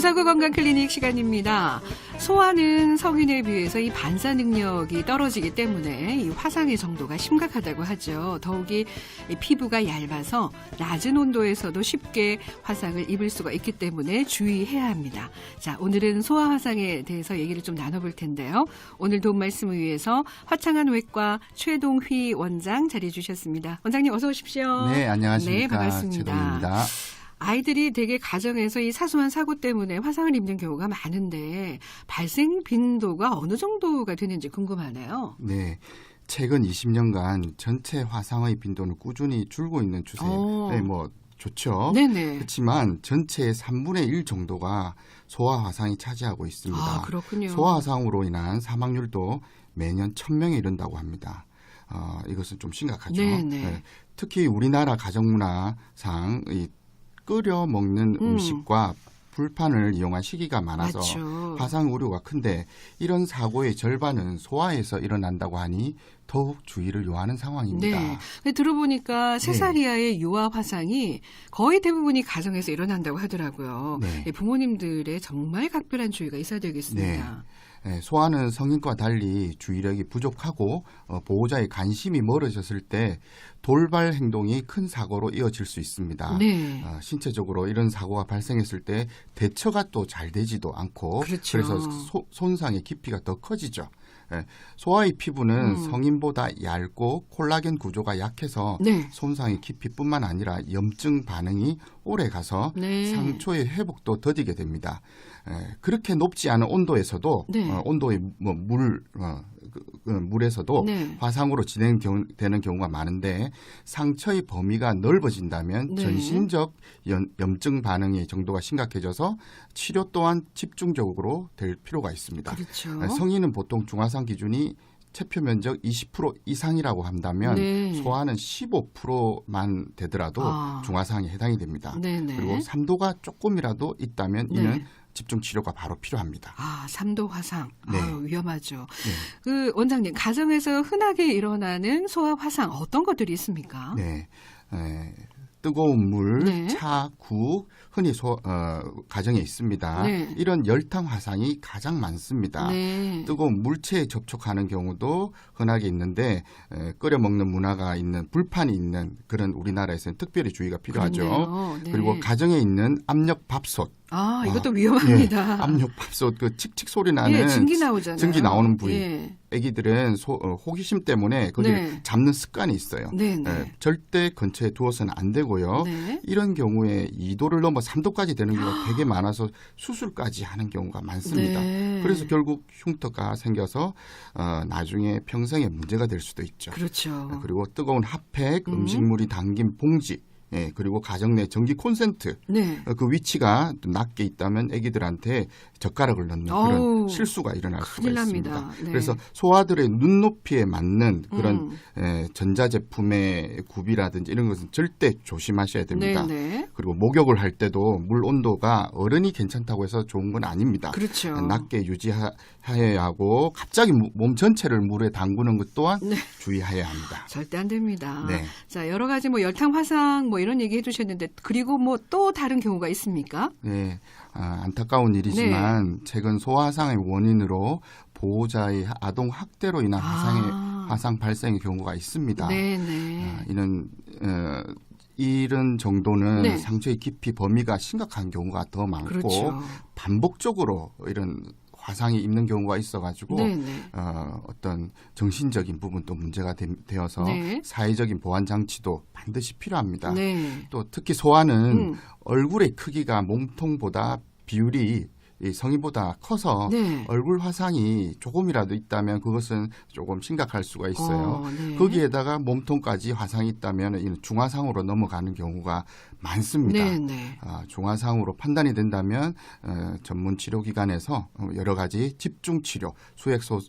구사구 건강 클리닉 시간입니다. 소아는 성인에 비해서 이 반사 능력이 떨어지기 때문에 이 화상의 정도가 심각하다고 하죠. 더욱이 이 피부가 얇아서 낮은 온도에서도 쉽게 화상을 입을 수가 있기 때문에 주의해야 합니다. 자, 오늘은 소아 화상에 대해서 얘기를 좀 나눠볼 텐데요. 오늘 도움 말씀을 위해서 화창한 외과 최동휘 원장 자리해 주셨습니다. 원장님 어서 오십시오. 네, 안녕하십니까. 네, 반갑습니다. 최동입니다. 아이들이 되게 가정에서 이 사소한 사고 때문에 화상을 입는 경우가 많은데 발생 빈도가 어느 정도가 되는지 궁금하네요. 네. 최근 20년간 전체 화상의 빈도는 꾸준히 줄고 있는 추세. 어. 네, 뭐 좋죠. 네네. 그렇지만 전체의 3분의 1 정도가 소아 화상이 차지하고 있습니다. 아, 그렇군요. 소아 화상으로 인한 사망률도 매년 1000명에 이른다고 합니다. 어, 이것은 좀 심각하죠. 네네. 특히 우리나라 가정문화상 이 끓여 먹는 음. 음식과 불판을 이용한 시기가 많아서 맞죠. 화상 우려가 큰데 이런 사고의 절반은 소아에서 일어난다고 하니 더욱 주의를 요하는 상황입니다. 네. 들어보니까 세 네. 살이하의 유아 화상이 거의 대부분이 가정에서 일어난다고 하더라고요. 네. 예, 부모님들의 정말 각별한 주의가 있어야 되겠습니다. 예, 소아는 성인과 달리 주의력이 부족하고 어, 보호자의 관심이 멀어졌을 때 돌발 행동이 큰 사고로 이어질 수 있습니다. 네. 어, 신체적으로 이런 사고가 발생했을 때 대처가 또 잘 되지도 않고 그렇죠. 래서 손상의 깊이가 더 커지죠. 예, 소아의 피부는 음. 성인보다 얇고 콜라겐 구조가 약해서 네. 손상의 깊이뿐만 아니라 염증 반응이 오래 가서 네. 상초의 회복도 더디게 됩니다. 에, 그렇게 높지 않은 온도에서도 네. 어, 온도의 뭐 물, 어, 물에서도 네. 화상으로 진행되는 경우가 많은데 상처의 범위가 넓어진다면 네. 전신적 연- 염증 반응의 정도가 심각해져서 치료 또한 집중적으로 될 필요가 있습니다. 그렇죠. 에, 성인은 보통 중화상 기준이 체표 면적 20% 이상이라고 한다면 네. 소아는 15%만 되더라도 아. 중화상에 해당이 됩니다. 네네. 그리고 3도가 조금이라도 있다면 네. 이는 집중 치료가 바로 필요합니다. 아, 삼도 화상. 네. 아유, 위험하죠. 네. 그 원장님, 가정에서 흔하게 일어나는 소아 화상 어떤 것들이 있습니까? 네. 에, 뜨거운 물, 네. 차, 국 흔히 소, 어, 가정에 있습니다. 네. 이런 열탕 화상이 가장 많습니다. 네. 뜨거운 물체에 접촉하는 경우도 흔하게 있는데 에, 끓여 먹는 문화가 있는 불판이 있는 그런 우리나라에서는 특별히 주의가 필요하죠. 네. 그리고 가정에 있는 압력 밥솥, 아, 이것도 어, 위험합니다. 예, 압력 밥솥 그 칙칙 소리 나는 예, 증기 나오잖아요. 증기 나오는 부위. 예. 아기들은 소- 어, 호기심 때문에 거기를 네. 잡는 습관이 있어요. 네, 네. 예, 절대 근처에 두어서는 안 되고요. 네. 이런 경우에 2도를 넘어 3도까지 되는 경우가 되게 많아서 수술까지 하는 경우가 많습니다. 네. 그래서 결국 흉터가 생겨서 어, 나중에 평생에 문제가 될 수도 있죠. 그렇죠. 그리고 뜨거운 핫팩, 음. 음식물이 담긴 봉지, 예, 그리고 가정 내 전기 콘센트 네. 어, 그 위치가 좀 낮게 있다면 아기들한테 젓가락을 넣는 어우, 그런 실수가 일어날 수가 큰일 있습니다. 납니다. 네. 그래서 소아들의 눈높이에 맞는 그런 음. 에, 전자제품의 굽이라든지 이런 것은 절대 조심하셔야 됩니다. 네, 네. 그리고 목욕을 할 때도 물 온도가 어른이 괜찮다고 해서 좋은 건 아닙니다. 그렇죠. 낮게 유지 해야 하고 갑자기 무- 몸 전체를 물에 담그는 것 또한 네. 주의해야 합니다. 절대 안 됩니다. 네. 자, 여러 가지 뭐 열탕 화상 뭐 이런 얘기 해 주셨는데 그리고 뭐 또 다른 경우가 있습니까? 네, 아, 안타까운 일이지만 네. 최근 소아상의 원인으로 보호자의 아동 학대로 인한 화상의 아. 화상 발생의 경우가 있습니다. 네, 네. 아, 이는 어, 이런 정도는 네. 상처의 깊이 범위가 심각한 경우가 더 많고 그렇죠. 반복적으로 이런 화상이 있는 경우가 있어가지고 네, 네. 어, 어떤 정신적인 부분도 문제가 되, 어서 네. 사회적인 보완 장치도 반드시 필요합니다. 네. 또 특히 소아는 음. 얼굴의 크기가 몸통보다 비율이 이 성인보다 커서 네. 얼굴 화상이 조금이라도 있다면 그것은 조금 심각할 수가 있어요. 어, 네. 거기에다가 몸통까지 화상이 있다면 이는 중화상으로 넘어가는 경우가 많습니다. 네, 네. 아, 중화상으로 판단이 된다면 어, 전문 치료기관에서 어, 여러 가지 집중 치료, 수액 소,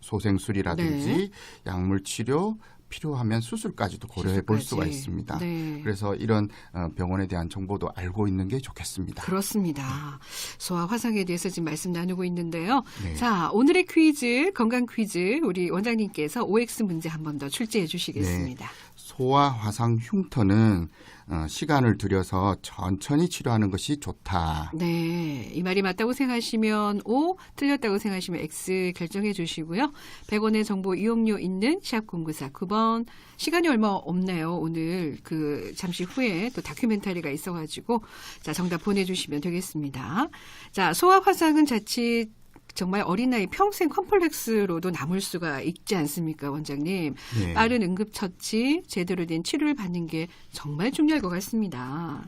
소생술이라든지 네. 약물 치료 필요하면 수술까지도 고려해 볼 수가. 있습니다. 네. 그래서 이런 어, 병원에 대한 정보도 알고 있는 게 좋겠습니다. 그렇습니다. 소아 화상에 대해서 지금 말씀 나누고 있는데요. 네. 자, 오늘의 퀴즈, 건강 퀴즈, 우리 원장님께서 OX 문제 한 번 더 출제해 주시겠습니다. 소아 화상 흉터는 어, 시간을 들여서 천천히 치료하는 것이 좋다. 네, 이 말이 맞다고 생각하시면 O, 틀렸다고 생각하시면 X 결정해 주시고요. 100원의 정보 이용료 있는 샵 공구사 9번. 시간이 얼마 없네요. 오늘 그 잠시 후에 또 다큐멘터리가 있어가지고 자 정답 보내주시면 되겠습니다. 자 소아 화상은 자칫 정말 어린아이 평생 컴플렉스로도 남을 수가 있지 않습니까, 원장님? 네. 빠른 응급처치, 제대로 된 치료를 받는 게 정말 중요할 것 같습니다.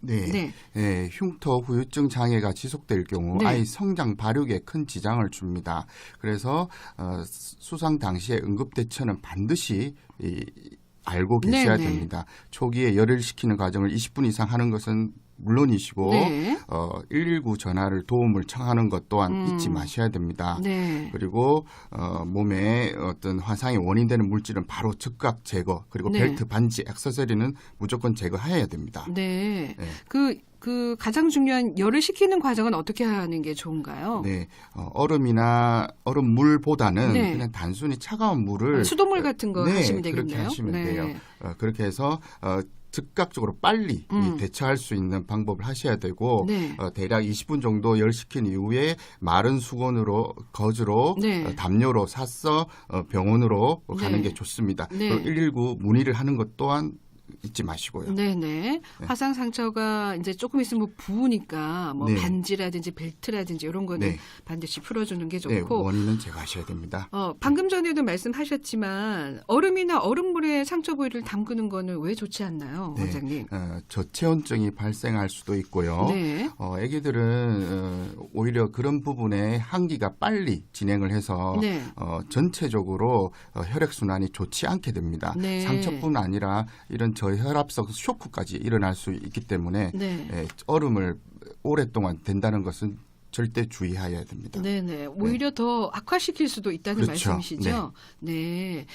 네. 네. 예, 흉터 후유증 장애가 지속될 경우 네. 아이 성장 발육에 큰 지장을 줍니다. 그래서 어, 수상 당시에 응급 대처는 반드시 이, 알고 네, 계셔야 네. 됩니다. 초기에 열을 식히는 과정을 20분 이상 하는 것은 물론이시고 네. 어, 119 전화를 도움을 청하는 것 또한 음. 잊지 마셔야 됩니다. 네. 그리고 어, 몸에 어떤 화상의 원인되는 물질은 바로 즉각 제거 그리고 네. 벨트, 반지, 액세서리는 무조건 제거해야 됩니다. 네. 네. 그, 그 가장 중요한 열을 식히는 과정은 어떻게 하는 게 좋은가요? 네, 어, 얼음이나 얼음 물보다는 네. 그냥 단순히 차가운 물을 수돗물 같은 거 네, 하시면 그렇게 되겠네요. 하시면 네. 돼요. 어, 그렇게 해서 어, 즉각적으로 빨리 이 음. 대처할 수 있는 방법을 하셔야 되고 네. 어, 대략 20분 정도 열식힌 이후에 마른 수건으로 거즈로 네. 어, 담요로 샀어 어, 병원으로 가는 네. 게 좋습니다. 네. 또119 문의를 하는 것 또한 잊지 마시고요. 네네. 화상 상처가 이제 조금 있으면 뭐 부으니까 뭐 네. 반지라든지 벨트라든지 이런 거는 네. 반드시 풀어주는 게 네, 좋고. 원인은 제거하셔야 됩니다. 어, 방금 전에도 말씀하셨지만 얼음이나 얼음물에 상처 부위를 담그는 거는 왜 좋지 않나요, 네. 원장님? 어, 저체온증이 발생할 수도 있고요. 네. 어, 아기들은 어, 오히려 그런 부분에 한기가 빨리 진행을 해서 네. 어, 전체적으로 어, 혈액 순환이 좋지 않게 됩니다. 네. 상처뿐 아니라 이런 저 혈압성 쇼크까지 일어날 수 있기 때문에 네. 예, 얼음을 오랫동안 된다는 것은 절대 주의해야 됩니다. 네네. 오히려 더 악화시킬 수도 있다는 그렇죠. 말씀이시죠? 네.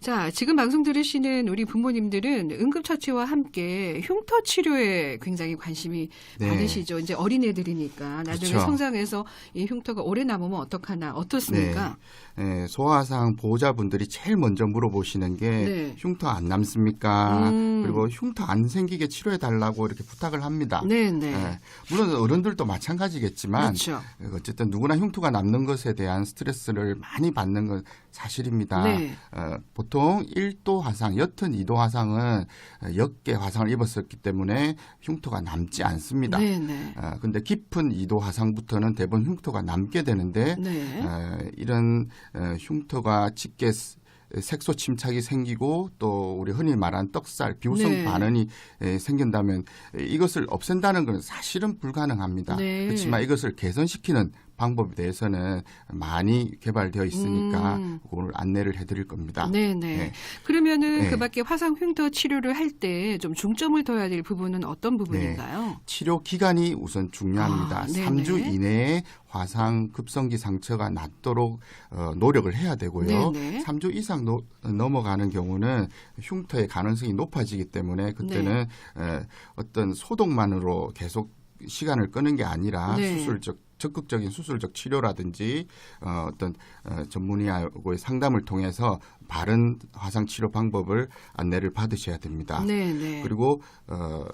자, 지금 방송 들으시는 우리 부모님들은 응급처치와 함께 흉터 치료에 굉장히 관심이 네. 많으시죠. 이제 어린애들이니까 나중에 그렇죠. 성장해서 이 흉터가 오래 남으면 어떡하나, 어떻습니까? 예, 소아상 보호자분들이 제일 먼저 물어보시는 게 네. 흉터 안 남습니까? 음. 그리고 흉터 안 생기게 치료해 달라고 이렇게 부탁을 합니다. 네네. 예, 물론 어른들도 마찬가지겠지만 그렇죠. 어쨌든 누구나 흉터가 남는 것에 대한 스트레스를 많이 받는 건 사실입니다. 네. 어, 보통 1도 화상, 옅은 2도 화상은 어, 옅게 화상을 입었었기 때문에 흉터가 남지 않습니다. 네 네. 어, 근데 깊은 2도 화상부터는 대부분 흉터가 남게 되는데 네. 어, 이런 어, 흉터가 짙게 스- 색소 침착이 생기고 또 우리 흔히 말하는 떡살 비후성 네. 반응이 에, 생긴다면 에, 이것을 없앤다는 것은 사실은 불가능합니다. 네. 그렇지만 이것을 개선시키는 방법에 대해서는 많이 개발되어 있으니까 음. 오늘 안내를 해드릴 겁니다. 네네. 네. 그러면은 네. 그 밖에 화상 흉터 치료를 할 때 좀 중점을 둬야 될 부분은 어떤 부분인가요? 치료 기간이 우선 중요합니다. 아, 네네. 3주 이내에 화상 급성기 상처가 낫도록 어, 노력을 해야 되고요. 네네. 3주 이상 노- 넘어가는 경우는 흉터의 가능성이 높아지기 때문에 그때는 네. 에, 어떤 소독만으로 계속 시간을 끄는 게 아니라 네. 수술적 적극적인 수술적 치료라든지 어, 어떤 어, 전문의하고의 상담을 통해서 바른 화상 치료 방법을 안내를 받으셔야 됩니다. 네 네. 그리고 어,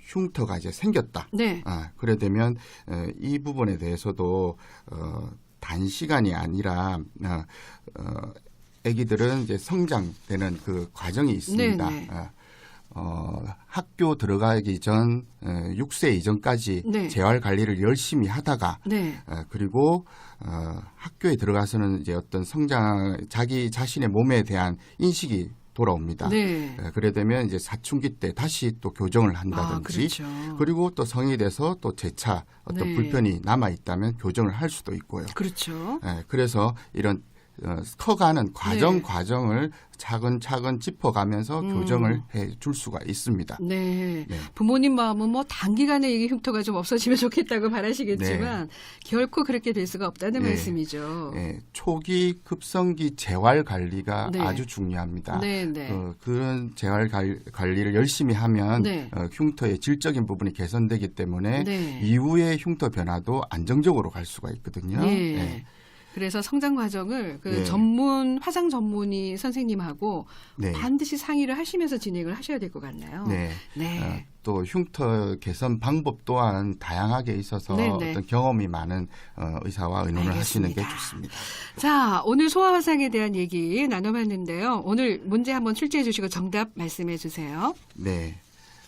흉터가 이제 생겼다. 네. 아, 그래 되면 어, 이 부분에 대해서도 어, 단시간이 아니라 어, 어, 아기들은 이제 성장되는 그 과정이 있습니다. 네 네. 어, 어, 학교 들어가기 전 어, 6세 이전까지 네. 재활 관리를 열심히 하다가 네. 어, 그리고 어, 학교에 들어가서는 이제 어떤 성장 자기 자신의 몸에 대한 인식이 돌아옵니다. 네. 예, 그래 되면 이제 사춘기 때 다시 또 교정을 아, 한다든지 그렇죠. 그리고 또 성이 돼서 또 재차 어떤 네. 불편이 남아 있다면 교정을 할 수도 있고요. 그렇죠. 예, 그래서 이런 어, 커가는 과정 네. 과정을 차근차근 짚어가면서 음. 교정을 해 줄 수가 있습니다. 네. 네. 부모님 마음은 뭐 단기간에 이게 흉터가 좀 없어지면 좋겠다고 바라시겠지만 결코 그렇게 될 수가 없다는 네. 말씀이죠. 예, 초기 급성기 재활 관리가 네. 아주 중요합니다. 네, 네. 어, 그런 재활 관- 관리를 열심히 하면 네. 어, 흉터의 질적인 부분이 개선되기 때문에 네. 이후의 흉터 변화도 안정적으로 갈 수가 있거든요. 예. 예. 그래서 성장 과정을 그 네. 전문 화상 전문의 선생님하고 네. 반드시 상의를 하시면서 진행을 하셔야 될 것 같나요? 네. 네. 어, 또 흉터 개선 방법 또한 다양하게 있어서 네, 네. 어떤 경험이 많은 어, 의사와 의논을 하시는 게 알겠습니다. 좋습니다. 자, 오늘 소아 화상에 대한 얘기 나눠봤는데요. 오늘 문제 한번 출제해 주시고 정답 말씀해 주세요. 네.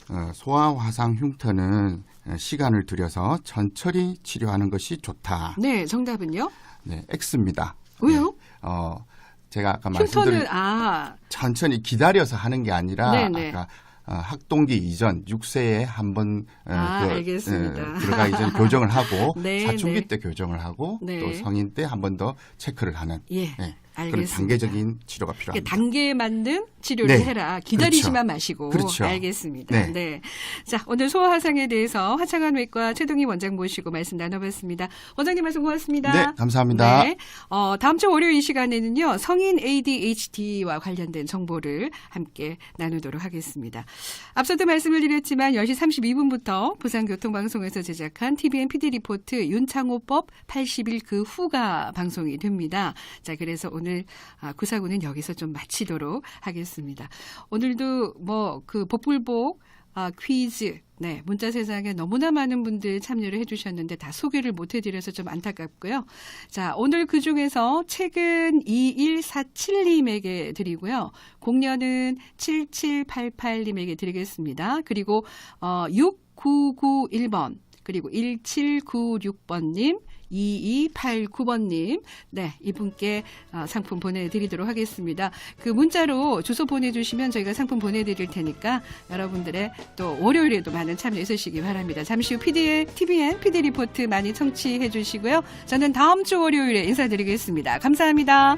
어, 소아 화상 흉터는 어, 시간을 들여서 천천히 치료하는 것이 좋다. 네, 정답은요? 네, X입니다. 왜요? 네, 어, 제가 아까 말씀드린 흉터는 아, 천천히 기다려서 하는 게 아니라 네네. 아까 어, 학동기 이전 6세에 한번 어, 아, 알겠습니다. 들어가 이전 교정을 하고 네, 사춘기 네. 때 교정을 하고 네. 또 성인 때 한 번 더 체크를 하는 예. 네, 그런 알겠습니다. 단계적인 치료가 필요합니다. 단계에 맞는 치료를 네. 해라. 기다리지만 마시고. 그렇죠. 알겠습니다. 네. 네. 자, 오늘 소아 화상에 대해서 화창한 외과 최동희 원장 모시고 말씀 나눠봤습니다. 원장님 말씀 고맙습니다. 네, 감사합니다. 네. 어, 다음 주 월요일 이 시간에는요, 성인 ADHD와 관련된 정보를 함께 나누도록 하겠습니다. 앞서도 말씀을 드렸지만 10시 32분부터 부산교통방송에서 제작한 TVN PD 리포트 윤창호법 80일 그 후가 방송이 됩니다. 자, 그래서 오늘 아, 구사구는 여기서 좀 마치도록 하겠습니다. 오늘도 뭐 그 복불복 아, 퀴즈, 네, 문자 세상에 너무나 많은 분들 참여를 해주셨는데 다 소개를 못 해드려서 좀 안타깝고요. 자, 오늘 그 중에서 책은 2147님에게 드리고요. 공연은 7788님에게 드리겠습니다. 그리고, 어, 6991번, 그리고 1796번님, 2289번님, 네, 이분께 어, 상품 보내드리도록 하겠습니다. 그 문자로 주소 보내주시면 저희가 상품 보내드릴 테니까 여러분들의 또 월요일에도 많은 참여 해 주시기 바랍니다. 잠시 후 PD의 TVN PD 리포트 많이 청취해 주시고요. 저는 다음 주 월요일에 인사드리겠습니다. 감사합니다.